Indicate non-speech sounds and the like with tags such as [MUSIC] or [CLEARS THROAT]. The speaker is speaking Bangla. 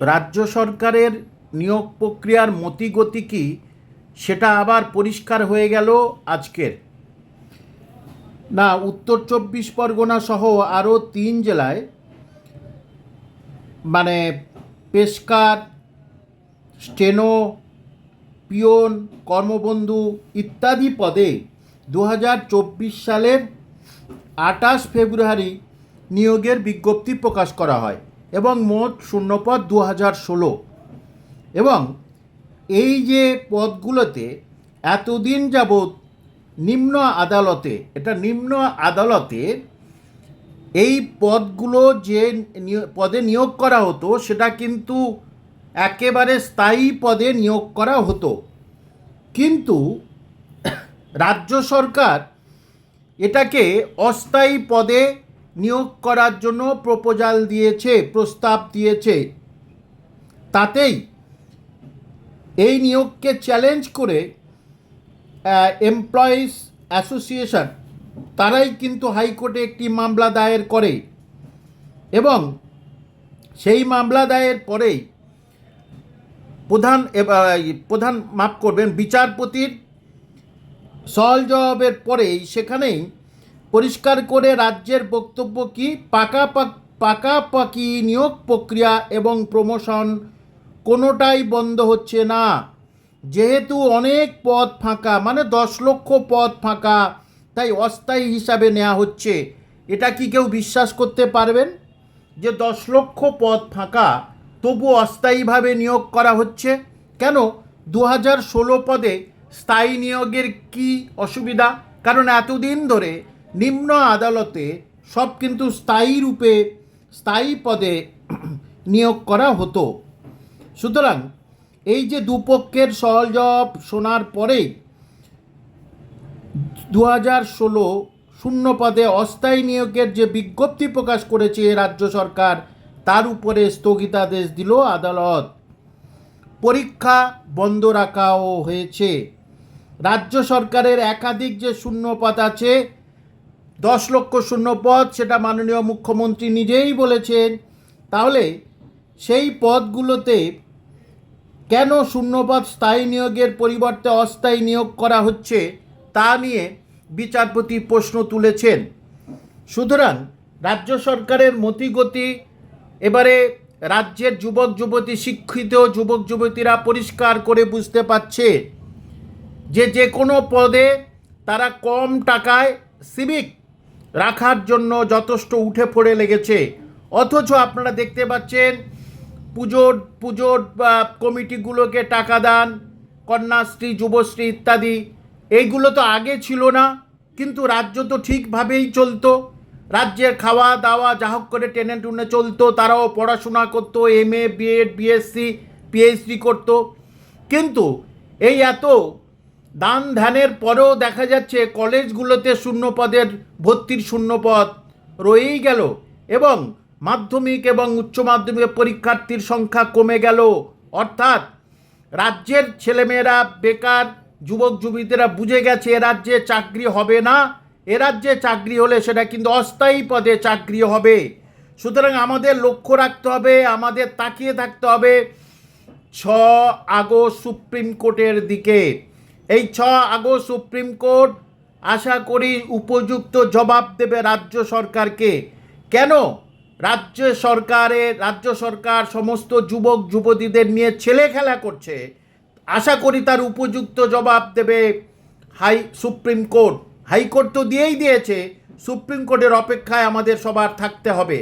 রাজ্য সরকারের নিয়োগ প্রক্রিয়ার মতিগতি কি সেটা আবার পরিষ্কার হয়ে গেল আজকের। না, উত্তর চব্বিশ পরগনা সহ আরও তিন জেলায় মানে পেশকার, স্টেনো, পিয়ন, কর্মবন্ধু ইত্যাদি পদে দু হাজার চব্বিশ সালের আঠাশ ফেব্রুয়ারি নিয়োগের বিজ্ঞপ্তি প্রকাশ করা হয়। এবং মোট শূন্যপদ দু হাজার ষোলো। এবং এই যে পদগুলোতে এতদিন যাবৎ নিম্ন আদালতে, এটা নিম্ন আদালতে এই পদগুলো যে পদে নিয়োগ করা হতো, সেটা কিন্তু একেবারে স্থায়ী পদে নিয়োগ করা হতো। কিন্তু রাজ্য সরকার এটাকে অস্থায়ী পদে নিয়োগ করার জন্য প্রপোজাল দিয়েছে, প্রস্তাব দিয়েছে। তাতেই এই নিয়োগকে চ্যালেঞ্জ করে এমপ্লয়িজ অ্যাসোসিয়েশন তারাই কিন্তু হাইকোর্টে একটি মামলা দায়ের করে এবং সেই মামলা দায়ের পরেই প্রধান প্রধান মাফ করবেন, বিচারপতির সহল জবাবের পরেই সেখানেই পরিষ্কার করে রাজ্যের বক্তব্য কি? পাকা পাক- পাকাপাকি নিয়োগ প্রক্রিয়া এবং প্রমোশন কোনোটাই বন্ধ হচ্ছে না। যেহেতু অনেক পদ ফাঁকা মানে দশ লক্ষ পদ ফাঁকা, তাই অস্থায়ী হিসাবে নেওয়া হচ্ছে। এটা কি কেউ বিশ্বাস করতে পারবেন? যে দশ লক্ষ পদ ফাঁকা তবু অস্থায়ীভাবে নিয়োগ করা হচ্ছে? কেন? দু হাজার ষোলো পদে স্থায়ী নিয়োগের কি অসুবিধা? কারণ এতদিন ধরে নিম্ন আদালতে সব কিন্তু স্থায়ী রূপে, স্থায়ী পদে [CLEARS THROAT] নিয়োগ করা হতো। সুতরাং এই যে দুপক্ষের সহল জবাব শোনার পরেই দু হাজার ষোলো শূন্য পদে অস্থায়ী নিয়োগের যে বিজ্ঞপ্তি প্রকাশ করেছে রাজ্য সরকার, তার উপরে স্থগিতাদেশ দিল আদালত। পরীক্ষা বন্ধ রাখাও হয়েছে। রাজ্য সরকারের একাধিক যে শূন্য পদ আছে দশ লক্ষ শূন্য পদ, সেটা মাননীয় মুখ্যমন্ত্রী নিজেই বলেছেন। তাহলে সেই পদগুলোতে কেন শূন্যপদ স্থায়ী নিয়োগের পরিবর্তে অস্থায়ী নিয়োগ করা হচ্ছে, তা নিয়ে বিচারপতি প্রশ্ন তুলেছেন। সুতরাং রাজ্য সরকারের মতিগতি, এবারে রাজ্যের যুবক, যুবতী, শিক্ষিত যুবক, যুবতীরা পরিষ্কার করে বুঝতে পারছে যে যে কোনো পদে তারা কম টাকায় সিভিক রাখার জন্য যথেষ্ট উঠে পড়ে লেগেছে। অথচ আপনারা দেখতে পাচ্ছেন, পুজোর পুজোর কমিটিগুলোকে টাকা দান, কন্যাশ্রী, যুবশ্রী ইত্যাদি, এইগুলো তো আগে ছিল না, কিন্তু রাজ্য তো ঠিকভাবেই চলতো। রাজ্যের খাওয়া দাওয়া যা হোক করে টেনে টুনে চলতো, তারাও পড়াশোনা করতো M A BEd BSc PhD করতো। কিন্তু এই এত দান ধ্যানের পরেও দেখা যাচ্ছে কলেজগুলোতে শূন্যপদের ভর্তির শূন্যপদ রয়েই গেল এবং মাধ্যমিক এবং উচ্চ মাধ্যমিক পরীক্ষার্থীর সংখ্যা কমে গেল। অর্থাৎ রাজ্যের ছেলেমেয়েরা বেকার, যুবক, যুবতীরা বুঝে গেছে এ রাজ্যে চাকরি হবে না। এ রাজ্যে চাকরি হলে সেটা কিন্তু অস্থায়ী পদে চাকরি হবে। সুতরাং আমাদের লক্ষ্য রাখতে হবে, আমাদের তাকিয়ে থাকতে হবে। ছ আগস্ট সুপ্রিম কোর্টের দিকে। এই ছ আগস্ট সুপ্রিম কোর্ট আশা করি উপযুক্ত জবাব দেবে রাজ্য সরকারকে। কেন? রাজ্য সরকারের রাজ্য সরকার সমস্ত যুবক, যুবতীদের নিয়ে ছেলে খেলা করছে। আশা করি তার উপযুক্ত জবাব দেবে হাই, সুপ্রিম কোর্ট। হাইকোর্ট তো দিয়েই দিয়েছে। সুপ্রিম কোর্টের অপেক্ষায় আমাদের সবার থাকতে হবে।